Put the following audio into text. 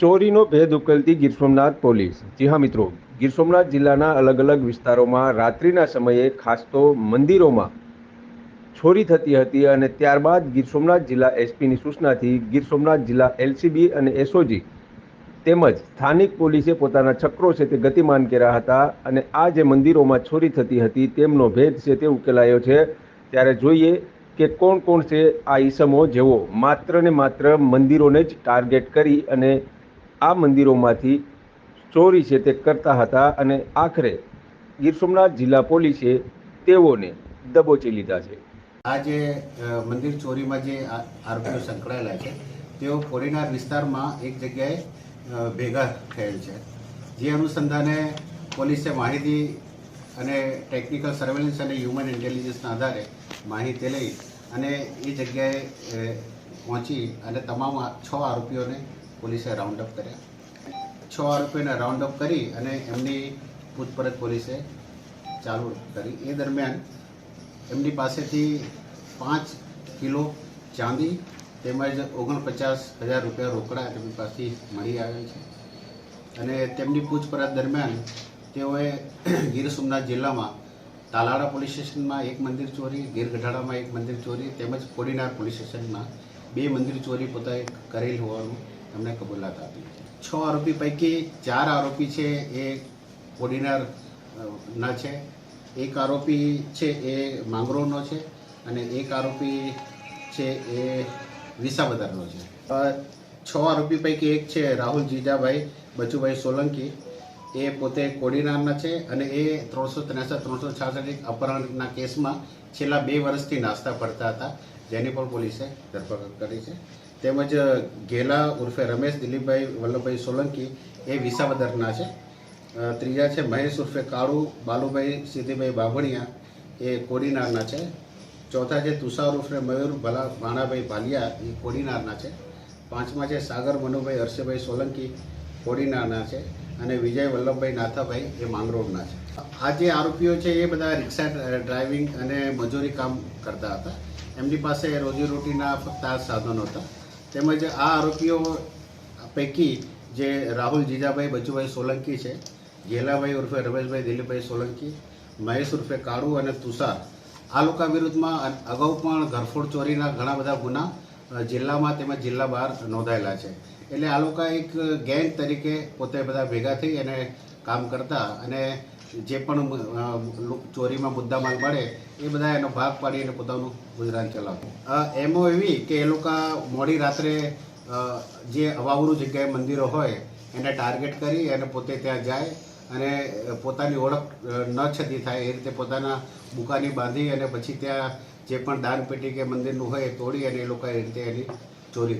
ચોરીનો ભેદ ઉકેલતી ગીર સોમનાથ પોલીસ. જી હા મિત્રો, ગીર સોમનાથ જિલ્લાના અલગ અલગ વિસ્તારોમાં રાત્રિના સમયે ખાસ તો મંદિરોમાં ચોરી થતી હતી અને ત્યારબાદ ગીર સોમનાથ જિલ્લા એસપીની સૂચનાથી ગીર સોમનાથ જિલ્લા એલસીબી અને એસઓજી તેમજ સ્થાનિક પોલીસે પોતાના ચક્રો છે તે ગતિમાન કર્યા હતા અને આ જે મંદિરોમાં ચોરી થતી હતી તેમનો ભેદ છે તે ઉકેલાયો છે. ત્યારે જોઈએ કે કોણ કોણ છે આ ઈસમો જેવો માત્ર ને માત્ર મંદિરોને જ ટાર્ગેટ કરી અને આ મંદિરોમાંથી ચોરી છે તે કરતા હતા અને આખરે ગીર સોમનાથ જિલ્લા પોલીસે તેઓને દબોચી લીધા છે. આ જે મંદિર ચોરીમાં જે આરોપીઓ સંકળાયેલા છે, તેઓ કોડીનાર વિસ્તારમાં એક જગ્યાએ ભેગા થયેલ છે. જે અનુસંધાને પોલીસે માહિતી અને ટેકનિકલ સર્વેલન્સ અને હ્યુમન ઇન્ટેલિજન્સના આધારે માહિતી લઈ અને એ જગ્યાએ પહોંચી અને તમામ છ આરોપીઓને પોલીસે રાઉન્ડ અપ કર્યા. છ આરોપીને રાઉન્ડ અપ કરી અને એમની પૂછપરછ પોલીસે ચાલુ કરી. એ દરમિયાન એમની પાસેથી પાંચ કિલો ચાંદી તેમજ ઓગણપચાસ હજાર રૂપિયા રોકડા તેમની પાસેથી મળી આવેલ છે. અને તેમની પૂછપરછ દરમિયાન તેઓએ ગીર સોમનાથ જિલ્લામાં તાલાળા પોલીસ સ્ટેશનમાં એક મંદિર ચોરી, ગીર ગઢાડામાં એક મંદિર ચોરી તેમજ કોડીનાર પોલીસ સ્ટેશનમાં બે મંદિર ચોરી પોતાએ કરેલ હોવાનું એમણે કબૂલાત આપી છ. આરોપી પૈકી ચાર આરોપી છે, એ ઓર્ડિનર ના છે. એક આરોપી છે, એ માંગરોળનો છે અને એક આરોપી છે, એ વિસાવદરનો છે. છ આરોપી પૈકી એક છે રાહુલ જીજાભાઈ, બચુભાઈ સોલંકી. એ પોતે કોડીનારના છે અને એ ત્રણસો ત્રેસઠ, ત્રણસો છાસઠ અપહરણના કેસમાં છેલ્લા બે વર્ષથી નાસ્તા પડતા હતા. જેની પણ પોલીસે ધરપકડ કરી છે. તેમજ ઘેલા ઉર્ફે રમેશ, દિલીપભાઈ, વલ્લભભાઈ સોલંકી એ વિસાવદરના છે. ત્રીજા છે મહેશ ઉર્ફે કાળુ, બાલુભાઈ, સિદ્ધિભાઈ બાભણિયા એ કોડીનારના છે. ચોથા છે તુષાર ઉર્ફે મયુર, ભલા ભાણાભાઈ ભાલિયા એ કોડીનારના છે. પાંચમા છે સાગર, મનુભાઈ, હર્ષભાઈ સોલંકી કોડીનારના છે અને વિજય, વલ્લભભાઈ નાથાભાઈ એ માંગરોળના છે. આ જે આરોપીઓ છે એ બધા રિક્ષા ડ્રાઇવિંગ અને મજૂરી કામ કરતા હતા. એમની પાસે રોજીરોટીના ફક્ત આ સાધનો હતા. તેમજ આ આરોપીઓ પૈકી જે રાહુલ જીજાભાઈ, બચુભાઈ સોલંકી છે ગેલાભાઈ ઉર્ફે રમેશભાઈ, દિલીપભાઈ સોલંકી, મહેશ ઉર્ફે કાળુ અને તુષાર, આ લોકો વિરુદ્ધમાં અગાઉ પણ ઘરફોડ ચોરીના ઘણા બધા ગુના જિલ્લામાં તેમજ જિલ્લા બહાર નોંધાયેલા છે. એટલે આ લોકો એક ગેંગ તરીકે પોતે બધા ભેગા થઈ અને કામ કરતા અને જે પણ ચોરીમાં મુદ્દામાલ મળે, એ બધા એનો ભાગ પાડી અને પોતાનું ગુજરાન ચલાવતું એમો એવી કે એ લોકો મોડી રાત્રે જે અવાવરું જગ્યાએ મંદિરો હોય, એને ટાર્ગેટ કરી અને પોતે ત્યાં જાય અને પોતાની ઓળખ ન છતી થાય એ રીતે પોતાના બુકાની બાંધી અને પછી ત્યાં જે પણ દાન પેટી કે મંદિરનું હોય એ તોડી અને એ લોકો એ રીતે એની ચોરી